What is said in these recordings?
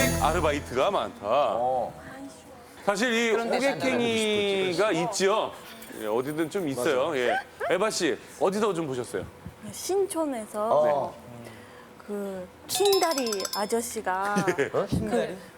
호객 아르바이트가 많다. 어. 사실 이 호객행위가 있지요. 예, 어디든 좀 있어요. 예. 에바 씨 어디서 좀 보셨어요? 신촌에서 어. 그 킹다리 아저씨가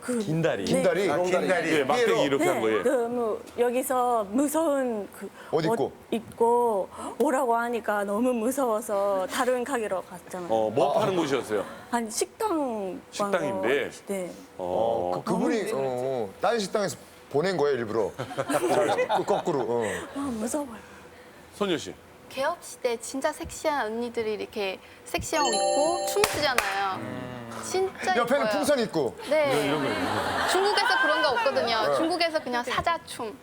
그 긴다리. 긴다리. 긴다리. 예, 막대기 이렇게 한 거예요. 그뭐 여기서 무서운 그 옷 입고? 입고 오라고 하니까 너무 무서워서 다른 가게로 갔잖아요. 어, 뭐 파는 곳이었어요? 한 식당 식당인데? 광고. 네. 어, 그, 그분이 어, 딴 식당에서 보낸 거예요 일부러. 그 거꾸로. 어. 아 무서워요. 소녀 씨. 개업 시대 진짜 섹시한 언니들이 이렇게 섹시하고 있고 춤 추잖아요. 진짜 옆에는 예뻐요. 풍선 있고. 네. 중국에서 그런 거 없거든요. 중국에서 그냥 사자춤,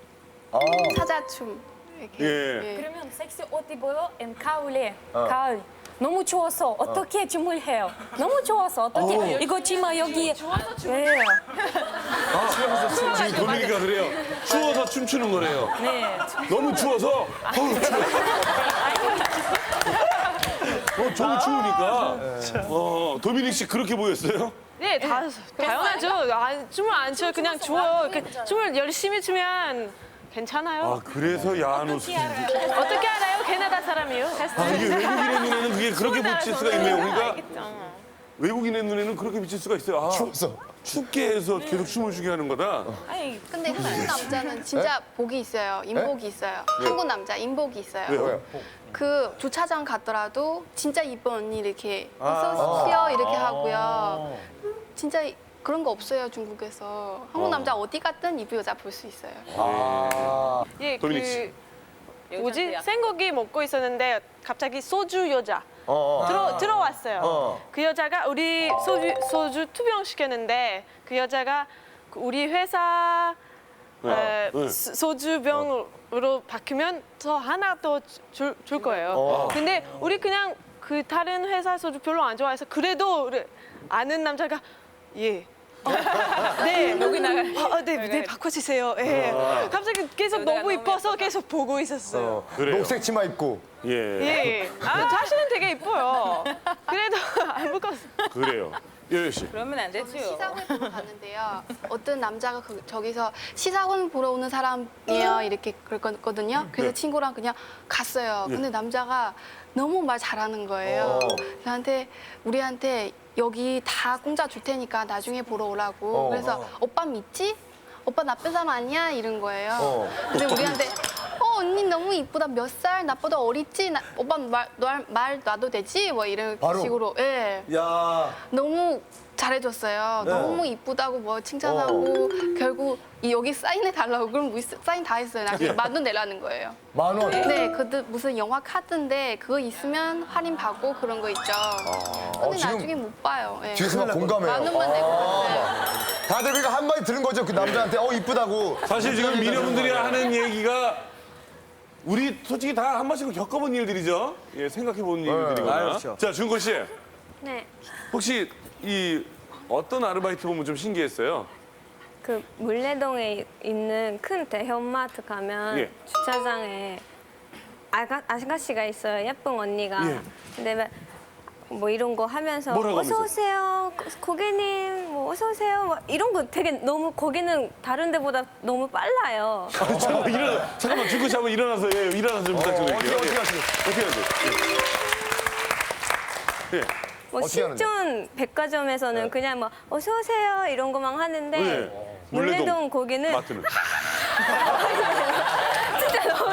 아. 사자춤. 이렇게. 예. 그러면 섹시 옷 입어요. 엠 가을에 가을. 너무 추워서 어떻게 춤을 해요? 너무 추워서 어떻게 이거 치마 여기 네. 지금 도민이가 그래요. 추워서 춤추는 거래요. 네. 너무 추워서. 어우, 추워. 어, 너무 추우니까. 어, 도미닉 씨 그렇게 보였어요? 네, 다 당연하죠. 안, 춤을 안 춰요. 그냥 추워요. 그 춤을 열심히 추면 괜찮아요. 아, 그래서 야한 옷을. 어떻게 알아요? 캐나다 사람이요. 아, 이게 외국인의 눈에는 그게 그렇게 비칠 수가 있네요. 그러니까 알겠죠. 외국인의 눈에는 그렇게 비칠 수가 있어요. 아, 추워서. 춥게 해서 계속 춤을 추게 하는 거다. 근데 한국 남자는 진짜 복이 있어요. 인복이 있어요. 한국 남자 인복이 있어요. 왜요? 그 주차장 갔더라도 진짜 이쁜 언니 이렇게 어서 오십시오 이렇게 하고요. 진짜 그런 거 없어요 중국에서. 한국 남자 어디 갔든 이쁜 여자 볼 수 있어요. 아. 예, 도미닉 씨. 그 뭐지? 생고기 먹고 있었는데 갑자기 소주 여자 어. 어. 들어 들어왔어요. 어. 그 여자가 우리 소주 소주 투병 시켰는데 그 여자가 그 우리 회사 에, 네. 소- 소주병 으로 바뀌면 더 하나 더줄 줄 거예요. 어. 근데 우리 그냥 그 다른 회사 소주 별로 안 좋아해서 그래도 우리 아는 남자가 예. 네 여기 나가. 아, 네, 네 바꿔주세요. 예. 갑자기 계속 너무 이뻐서 계속 보고 있었어요. 어. 그래요. 녹색 치마 입고. 예, 예. 아 자신은 되게 이뻐요. 그래도 안 묶었어. 그래요. 여여 씨. 그러면 안 되죠. 시사회 보러 갔는데요. 어떤 남자가 그, 저기서 시사회 보러 오는 사람이에요. 이렇게 그랬거든요. 그래서 네. 친구랑 그냥 갔어요. 근데 남자가 너무 말 잘하는 거예요. 어. 저한테 우리한테 여기 다 공짜 줄 테니까 나중에 보러 오라고. 어. 그래서 오빠 믿지? 오빠 나쁜 사람 아니야? 이런 거예요. 어. 근데 우리한테 어 언니 너무 이쁘다. 몇 살? 나보다 어리지? 나, 오빠 말, 말, 말 놔도 되지? 뭐 이런 바로? 식으로. 예. 야. 너무 잘해줬어요. 네. 너무 이쁘다고 뭐 칭찬하고 결국 이 여기 사인해 달라고 그럼 우리 사인 다 했어요. 나중에 만원 내라는 거예요. 만 원. 네, 그것도 무슨 영화 카드인데 그거 있으면 할인 받고 그런 거 있죠. 근데 어, 지금 나중에 못 봐요. 예. 뒤에서 막 공감해요. 만 원만 내고 네. 다들 그러니까 한마디 들은 거죠. 그 남자한테 어 이쁘다고. 사실 지금 미녀분들이 하는 얘기가 우리 솔직히 다 한 번씩은 겪어본 일들이죠. 예, 생각해본 일들이거나. 아, 그렇죠. 자, 준건 씨. 네. 혹시 이 어떤 아르바이트 보면 좀 신기했어요? 그 물레동에 있는 큰 대형마트 가면 예. 주차장에 아가, 아가씨가 있어요. 예쁜 언니가. 예. 근데 막 뭐 이런 거 하면서 뭐라고 어서 하면서? 오세요. 고- 고객님 뭐 어서 오세요. 막 이런 거 되게 너무 거기는 다른 데보다 너무 빨라요. 아, 잠깐만, 일어나, 잠깐만, 씨 한번 일어나서, 예, 일어나서 좀 부탁드릴게요. 어떻게, 어떻게 예. 하시죠? 어떻게 하죠? 예. 예. 뭐 어떻게 하는데? 신촌 백화점에서는 그냥 뭐 어서 오세요 이런 것만 하는데 네. 물레동, 물레동 거기는 마트는. 진짜 너무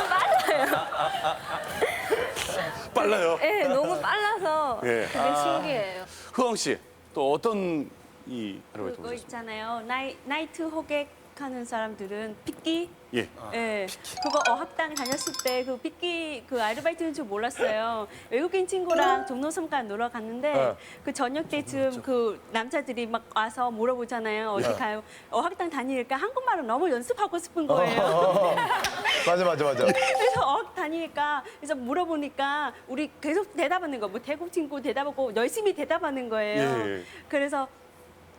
빨라요. 빨라요. 네, 너무 빨라서 예. 되게 신기해요. 흐엉 씨, 또 어떤 이 아르바이트 그거 보셨어요? 있잖아요. 나이, 나이트 호객 하는 사람들은 픽기. 예. 예. 그거 어 학당 다녔을 때그 픽기 그 아르바이트인 줄 몰랐어요. 외국인 친구랑 종로섬간 놀러 갔는데 네. 그 저녁 때쯤 그 남자들이 막 와서 물어보잖아요. 어디 네. 가요? 어 학당 다니니까 한국말을 너무 연습하고 싶은 거예요. 맞아 맞아 맞아. 그래서 어학 다니니까 그래서 물어보니까 우리 계속 대답하는 거. 뭐 태국 친구 대답하고 열심히 대답하는 거예요. 예. 그래서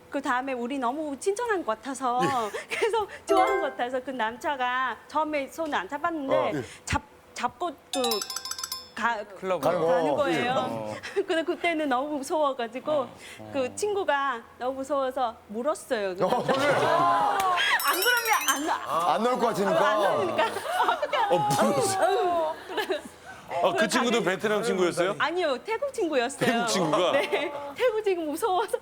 그 다음에 우리 너무 친절한 것 같아서 예. 그래서 좋아한 것 같아서 그 남자가 처음에 손을 안 잡았는데 어. 잡 잡고 그 가, 가는 거. 가는 거예요. 근데 그때는 너무 무서워가지고 그 친구가 너무 무서워서 물었어요. 그 남자. 안 그러면 안 나. 안 나올 것 같으니까. 아, 그 친구도 베트남 친구였어요? 아니요 태국 친구였어요. 태국 친구가? 네 태국 친구 무서워서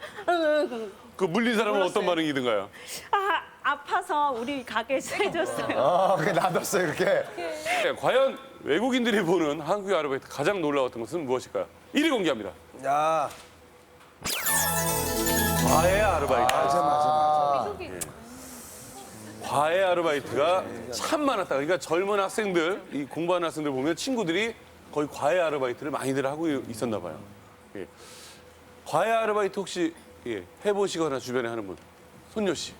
그 물린 사람은 어떤 반응이든가요? 아 아파서 우리 가게에서 해줬어요. 아, 그게 놔뒀어요, 이렇게. 네, 과연 외국인들이 보는 한국의 아르바이트 가장 놀라웠던 것은 무엇일까요? 1위 공개합니다. 야. 과외 아르바이트. 맞아, 맞아, 맞아. 과외 아르바이트가 참 많았다. 그러니까 젊은 학생들, 이 공부하는 학생들 보면 친구들이 거의 과외 아르바이트를 많이들 하고 있었나 봐요. 예. 과외 아르바이트 혹시 예, 해보시거나 주변에 하는 분? 손녀 씨.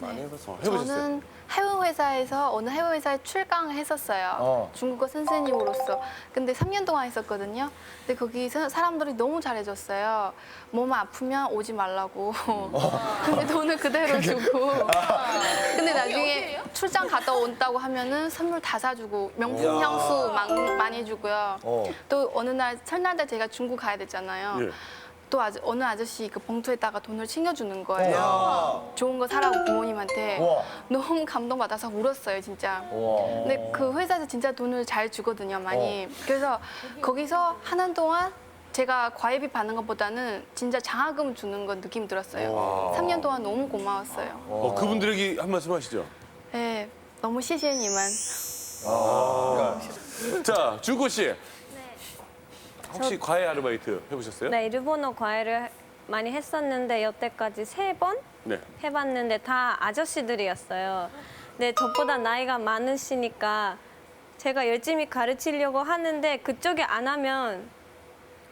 많이 해봤어. 해보셨어요? 저는 해외 회사에서 어느 해외 회사에 출강을 했었어요. 어. 중국어 선생님으로서. 근데 3년 동안 했었거든요. 근데 거기 사- 사람들이 너무 잘해줬어요. 몸 아프면 오지 말라고. 근데 돈을 그대로 주고. 근데 나중에 출장 갔다 온다고 하면은 선물 다 사주고 명품 향수 많- 많이 주고요. 어. 또 어느 날 설날에 제가 중국 가야 되잖아요. 예. 또 아저, 어느 아저씨 그 봉투에다가 돈을 챙겨주는 거예요. 와. 좋은 거 사라고 부모님한테 와. 너무 감동받아서 울었어요 진짜. 와. 근데 그 회사에서 진짜 돈을 잘 주거든요 많이. 그래서 거기서 하는 동안 제가 과외비 받는 것보다는 진짜 장학금 주는 건 느낌 들었어요. 와. 3년 동안 너무 고마웠어요. 어, 그분들에게 한 말씀 하시죠. 네, 너무 시시님만 아. 자, 주고 씨. 혹시 과외 아르바이트 해보셨어요? 네, 일본어 과외를 많이 했었는데 여태까지 세 번 네. 해봤는데 다 아저씨들이었어요. 근데 저보다 나이가 많으시니까 제가 열심히 가르치려고 하는데 그쪽이 안 하면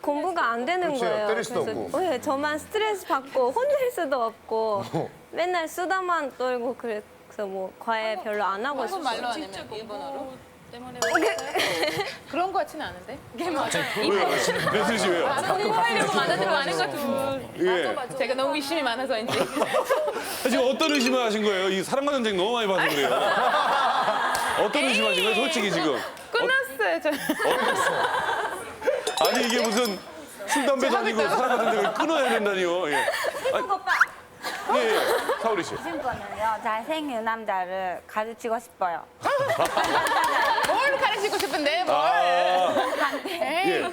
공부가 안 되는 그렇죠. 거예요. 때릴 수도 그래서 없고. 네, 저만 스트레스 받고 혼낼 수도 없고 맨날 수다만 떨고 그래서 뭐 과외 별로 안 하고 싶어요. 말로 안 하면 일본어로? 그런 거 같지는 않은데? 왜요? 레슬 씨 왜요? 공부하려고 만드는 거 아닌 것 같아. 예. 제가 너무 의심이 많아서인지. 지금 어떤 의심을 하신 거예요? 이 사랑과 전쟁 너무 많이 봐서 그래요. 어떤 의심하신 거예요? 솔직히 지금. 끝났어요, 저. 아니 이게 무슨 술 담배도 아니고 사랑과 전쟁을 끊어야 된다니요. 예. 아니, 예, 예. 사우리 씨. 친구는요 잘생긴 남자를 가르치고 싶어요. 뭘 가르치고 싶은데, 뭘. 아, 예.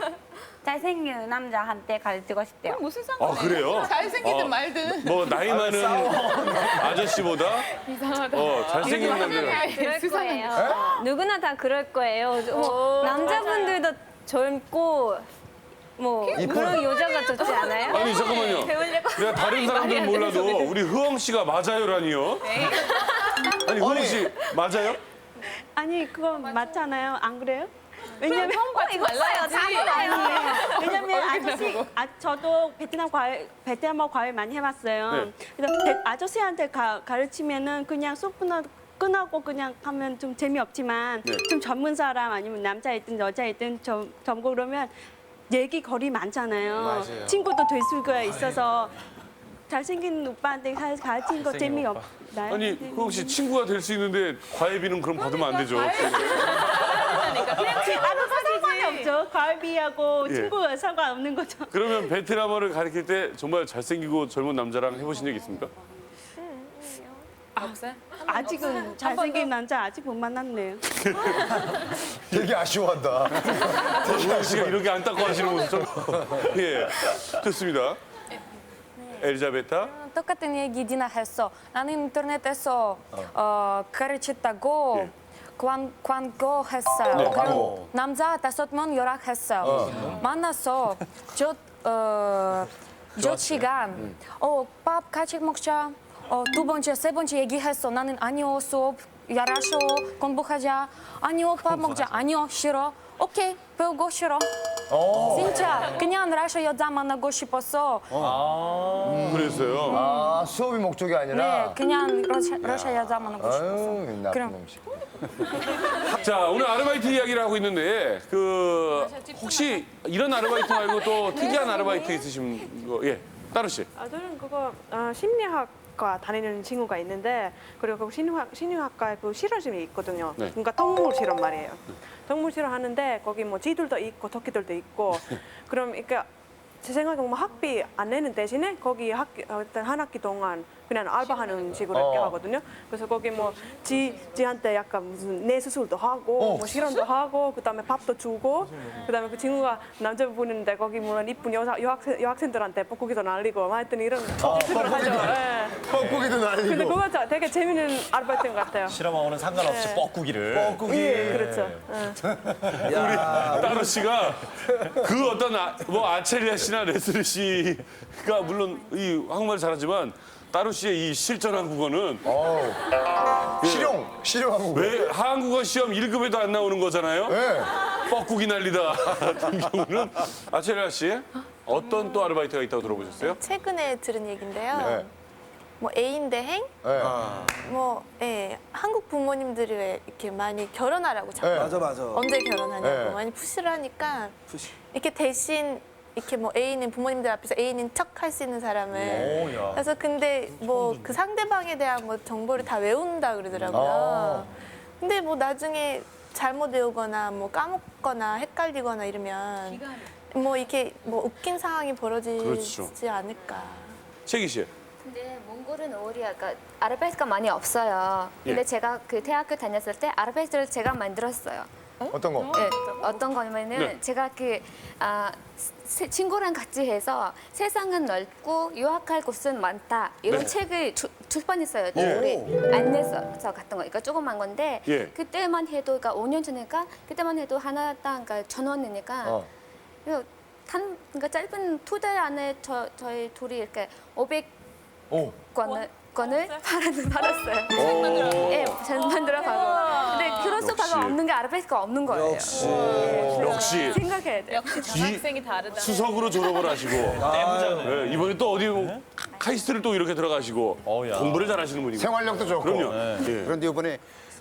잘생긴 남자한테 가르치고 싶대요. 무슨 아 상관이에요? 그래요? 잘생기든 어, 말든. 뭐 나이 많은 아저씨보다 어 잘생긴 남자. 그럴 거예요. 누구나 다 그럴 거예요. 뭐 남자분들도 젊고 뭐 그런 여자가 좋지 않아요? 아니 잠깐만요. 내가 다른 사람들은 몰라도 우리 흐엉 씨가 맞아요라니요. 아니 흐엉 씨 맞아요? 아니 그거 맞잖아요. 안 그래요? 왜냐면 받지 말라야지. 왜냐면 아저씨, 아, 저도 베트남 과외, 베트남어 과외 많이 해봤어요. 네. 그래서 베- 아저씨한테 가, 가르치면은 그냥 끝나, 끝나고 그냥 하면 좀 재미없지만 네. 좀 전문 사람 아니면 남자이든 여자이든 점, 점고 그러면 얘기 거리 많잖아요. 친구도 될 수가 있어서 잘생긴 오빠한테 가- 가르치는 거 재미없나요? 아니 흐엉 씨 친구가 될 수 있는데 과외비는 그럼 받으면 안 되죠. 아무 상관이 없죠. 과외비하고 예. 친구가 상관없는 거죠. 그러면 베트남어를 가르칠 때 정말 잘생기고 젊은 남자랑 해보신 적 있습니까? 없어요? 아직은 잘생긴 남자 아직 못 만났네요. 되게 아쉬워한다. 흐엉 씨가 이렇게 안타까워 하시는 모습 좀. 예, 좋습니다. 엘자베타. 똑같은 얘기 디나 했어. 나는 인터넷에서 어, 가르쳤다고 예. 광, 광고 했어요. 네, 광고. 남자 다섯 명 연락했어요. 만나서 저, 어, 저 시간 어, 밥 같이 먹자. 어, 두 번째, 세 번째 얘기했어. 나는 아니요, 수업 잘하셔. 공부하자. 아니요, 밥 먹자. 아니요, 싫어. 오케이, 배우고 싫어. 진짜 그냥 라샤 여자 만나고 싶었어. 그랬어요. 아, 수업이 목적이 네, 아니라. 그냥 러시아, 러시아 여자 만나고 싶었어. 아유, 나쁜 그럼. 놈식. 자, 오늘 아르바이트 이야기를 하고 있는데 그 혹시 이런 아르바이트 말고 또 특이한 아르바이트 있으신 거? 예. 따로 씨. 아, 저는 그거 어, 심리학 과 다니는 친구가 있는데 그리고 그 심리학 심리학과에 그 실험실이 있거든요. 네. 그러니까 동물 실험 말이에요. 동물 실험 하는데 거기 뭐 쥐들도 있고 토끼들도 있고 그럼 이렇게 제 생각에 뭐 학비 안 내는 대신에 거기 학기 어, 일단 한 학기 동안 그냥 알바하는 식으로 이렇게 어. 하거든요. 그래서 거기 뭐 지, 지한테 약간 무슨 뇌 수술도 하고 뭐 실험도 하고 그다음에 밥도 주고 그다음에 그 친구가 남자분인데 거기 물론 이쁜 여자 여학생 여학생들한테 뻐꾸기도 날리고 막 했더니 이런 식으로 하죠. 예. 뻐꾸기도 근데 날리고. 그거 자- 되게 재밌는 아르바이트인 것 같아요. 실험하고는 상관없이 네. 뻐꾸기를. 예, 그렇죠. 예. 따로 씨가 그 어떤 아, 뭐 아첼리아 씨나 레슬리 씨가 물론 이 한국말 잘하지만 따로 씨의 이 실전 한국어는 어우. 실용, 실용 한국. 왜 한국어 시험 1급에도 안 나오는 거잖아요. 네. 뻐꾸기 날리다 같은 경우는 아첼리아 씨 어떤 또 아르바이트가 있다고 들어보셨어요? 최근에 들은 얘긴데요. 네. 뭐 애인 대행, 네. 뭐 예, 한국 부모님들이 왜 이렇게 많이 결혼하라고 자꾸 네. 맞아 맞아. 언제 결혼하냐고 네. 많이 푸시를 하니까 이렇게 대신 이렇게 뭐 애인인 부모님들 앞에서 애인인 척 할 수 있는 사람을 오, 야. 그래서 근데 뭐 그 상대방에 대한 뭐 정보를 다 외운다 그러더라고요. 아. 근데 뭐 나중에 잘못 외우거나 뭐 까먹거나 헷갈리거나 이러면 뭐 이렇게 뭐 웃긴 상황이 벌어지지 그렇죠. 않을까. 최기 씨. 근데 몽골은 오히려 그러니까 아르바이트가 많이 없어요. 근데 예. 제가 그 대학교 다녔을 때 아르바이트를 제가 만들었어요. 어떤 거? 네, 어떤 거냐면은 네. 제가 그 아, 세- 친구랑 같이 해서 세상은 넓고 유학할 곳은 많다 이런 네. 책을 주, 출판했어요. 예. 우리 안내서 같은 거. 그러니까 조그만 건데 예. 그때만 해도 그러니까 5년 전이니까 그때만 해도 하나당 그러니까 천 원이니까 어. 단 그러니까 짧은 두달 안에 저 저희 둘이 이렇게 500 오. 권을 권을 팔았, 팔았어요. 예, 잘 만들어 가고. 수밖에 역시. 없는 게 아르바이트가 없는 거예요. 역시. 역시 생각해야 돼요. 역시 전학생이 다르다. 수석으로 졸업을 하시고 네, 이번에 또 어디 뭐 카이스트를 또 이렇게 들어가시고 어우야. 공부를 잘하시는 분이고. 생활력도 좋고. 그럼요. 예. 그런데 이번에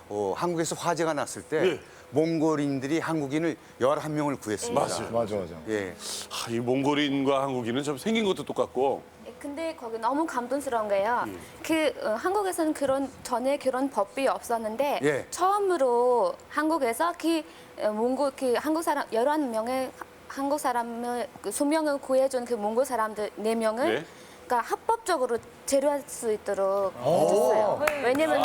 어, 한국에서 화재가 났을 때 예. 몽골인들이 한국인을 11명을 구했습니다. 맞아요. 맞아, 맞아. 예. 아, 이 몽골인과 한국인은 좀 생긴 것도 똑같고 예, 근데 거기 너무 감동스러운 거예요. 그 어, 한국에서는 그런 전에 그런 법이 없었는데 예. 처음으로 한국에서 그 어, 몽골 그 한국 사람 11명의 한국 사람을 그 수명을 구해준 그 몽골 사람들 네 명을 네. 그러니까 합법적으로 제로할 수 있도록 해줬어요. 왜냐면은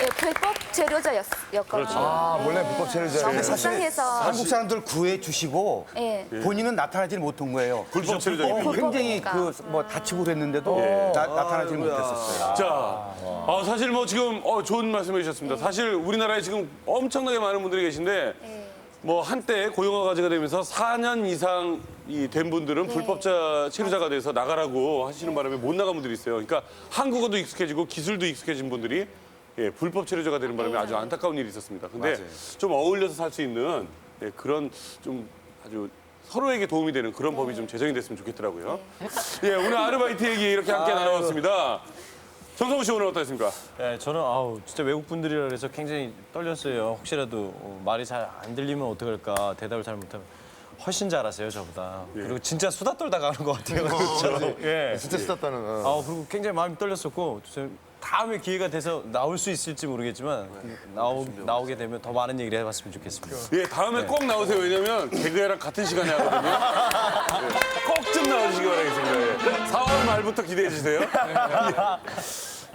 예, 불법 제로자였거든요. 아, 원래 불법 체류자. 너무 사실 불쌍해서 한국 사람들 구해 주시고 예. 본인은 나타나질 못한 거예요. 불법 체류자님. 어, 굉장히 불법이니까. 그뭐 다치고 그랬는데도 나, 나타나질 못했었어요. 자, 아, 사실 뭐 지금 어, 좋은 말씀해 주셨습니다. 사실 우리나라에 지금 엄청나게 많은 분들이 계신데 뭐 한때 고용화 가제가 되면서 4년 이상 이 된 분들은 불법자 체류자가 돼서 나가라고 하시는 바람에 못 나간 분들이 있어요. 그러니까 한국어도 익숙해지고 기술도 익숙해진 분들이 예, 불법 체류자가 되는 바람에 아주 안타까운 일이 있었습니다. 근데 맞아요. 좀 어울려서 살 수 있는 예, 그런 좀 아주 서로에게 도움이 되는 그런 법이 좀 제정이 됐으면 좋겠더라고요. 예, 오늘 아르바이트 얘기 이렇게 함께 나눠봤습니다. 정성우 씨 오늘 어떠셨습니까? 네, 저는 아우 진짜 외국 분들이라 그래서 굉장히 떨렸어요. 혹시라도 어, 말이 잘 안 들리면 어떡할까 대답을 잘 못하면 훨씬 잘하세요 저보다. 그리고 진짜 수다 떨다 가는 것 같아요. 그처럼. 예. 진짜 쓰다는. 어. 아 그리고 굉장히 마음이 떨렸었고 저 다음에 기회가 돼서 나올 수 있을지 모르겠지만 나오, 나오게 되면 더 많은 얘기를 해봤으면 좋겠습니다. 예, 다음에 꼭 나오세요. 왜냐면 개그애랑 같은 시간에 하거든요. 예, 꼭좀 나와주시기 바라겠습니다. 예. 4월 말부터 기대해 주세요.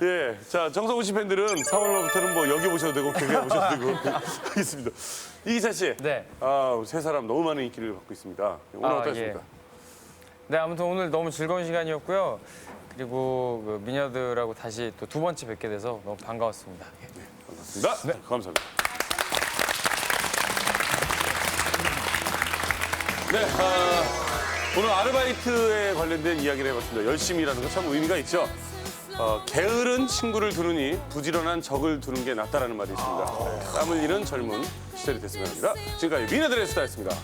예, 자 정성우 씨 팬들은 4월 말부터는 뭐 여기 보셔도 되고 개그에 보셔도 되고 하겠습니다. 이기찬 씨, 네. 아, 세 사람 너무 많은 인기를 받고 있습니다. 오늘 아, 어떠셨습니까? 네, 아무튼 오늘 너무 즐거운 시간이었고요. 그리고 그 미녀들하고 다시 또 두 번째 뵙게 돼서 너무 반가웠습니다. 반갑습니다. 네, 감사합니다. 네, 아, 오늘 아르바이트에 관련된 이야기를 해봤습니다. 열심히 일하는 거참 의미가 있죠. 어, 게으른 친구를 두느니 부지런한 적을 두는 게 낫다라는 말이 있습니다. 네, 땀을 잃은 젊은 시절이 됐으면 합니다. 지금까지 미네들의 스타였습니다.